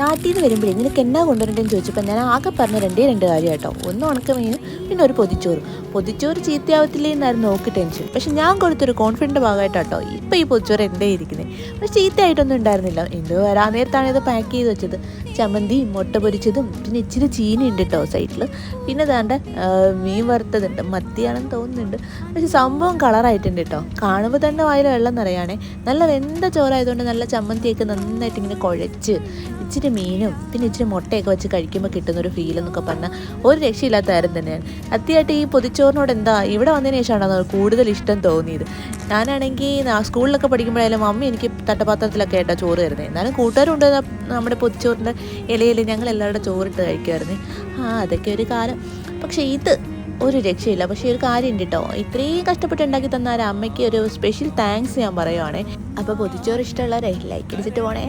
നാട്ടിൽ നിന്ന് വരുമ്പോഴേ നിനക്ക് എന്നാ കൊണ്ടുവരണ്ടെന്ന് ചോദിച്ചപ്പോൾ ഞാൻ ആകെ പറഞ്ഞ രണ്ടേ രണ്ട് കാര്യം കേട്ടോ ഒന്ന് ഉണക്കമീൻ പിന്നെ ഒരു പൊതിച്ചോറ്. പൊതിച്ചോറ് ചീത്തയാവത്തില്ലേ എന്നായിരുന്നു നോക്കി ടെൻഷൻ പക്ഷെ ഞാൻ കൊടുത്തൊരു കോൺഫിഡന്റ് ഭാഗമായിട്ടോ ഇപ്പം ഈ പൊതിച്ചോറ് എന്റെ ഇരിക്കുന്നത് പക്ഷെ ചീത്തയായിട്ടൊന്നും ഉണ്ടായിരുന്നില്ല. എന്തോ വരാൻ നേരത്താണ് ഇത് പാക്ക് ചെയ്ത് വെച്ചത്. ചമ്മന്തി മുട്ട പൊരിച്ചതും പിന്നെ ഇച്ചിരി ചീനി ഉണ്ട് കേട്ടോ സൈഡിൽ പിന്നെ ദാണ്ട മീൻ വറുത്തതുണ്ട്. മത്തിയാണെന്ന് തോന്നുന്നുണ്ട്. പക്ഷെ സംഭവം കളറായിട്ടുണ്ട് കേട്ടോ കാണുമ്പോൾ തന്നെ വായിൽ വെള്ളം നിറയാണേ. നല്ല വെന്ത ചോറായതുകൊണ്ട് നല്ല ചമ്മന്തിയൊക്കെ നന്നായിട്ട് ഇങ്ങനെ കുഴച്ച് ഇച്ചിരി മീനും പിന്നെ ഇച്ചിരി മുട്ടയൊക്കെ വെച്ച് കഴിക്കുമ്പോൾ കിട്ടുന്ന ഒരു ഫീൽ എന്നൊക്കെ പറഞ്ഞാൽ ഒരു രക്ഷയില്ലാത്ത കാര്യം തന്നെയാണ്. അത്യായിട്ട് ഈ പൊതിച്ചോറിനോട് എന്താ ഇവിടെ വന്നതിന് ശേഷമാണ് കൂടുതൽ ഇഷ്ടം തോന്നിയത്. ഞാനാണെങ്കിൽ സ്കൂളിലൊക്കെ പഠിക്കുമ്പോഴായാലും മമ്മി എനിക്ക് തട്ടപാത്രത്തിലൊക്കെ ആയിട്ടാണ് ചോറ് തരുന്നത് എന്നാലും കൂട്ടുകാരുണ്ട് നമ്മുടെ പൊതിച്ചോറിന്റെ ഇലയിൽ ഞങ്ങൾ എല്ലാവരുടെ ചോറിട്ട് കഴിക്കുമായിരുന്നു ആ അതൊക്കെ ഒരു കാലം. പക്ഷേ ഇത് ഒരു രക്ഷയില്ല. പക്ഷേ ഒരു കാര്യം കേട്ടോ ഇത്രയും കഷ്ടപ്പെട്ട് ഉണ്ടാക്കി തന്ന ആ അമ്മയ്ക്ക് ഒരു സ്പെഷ്യൽ താങ്ക്സ് ഞാൻ പറയുവാണേ. അപ്പോൾ പൊതിച്ചോറ് ഇഷ്ടമുള്ളവരെ ലൈക്ക് അടിച്ചിട്ട് പോണേ.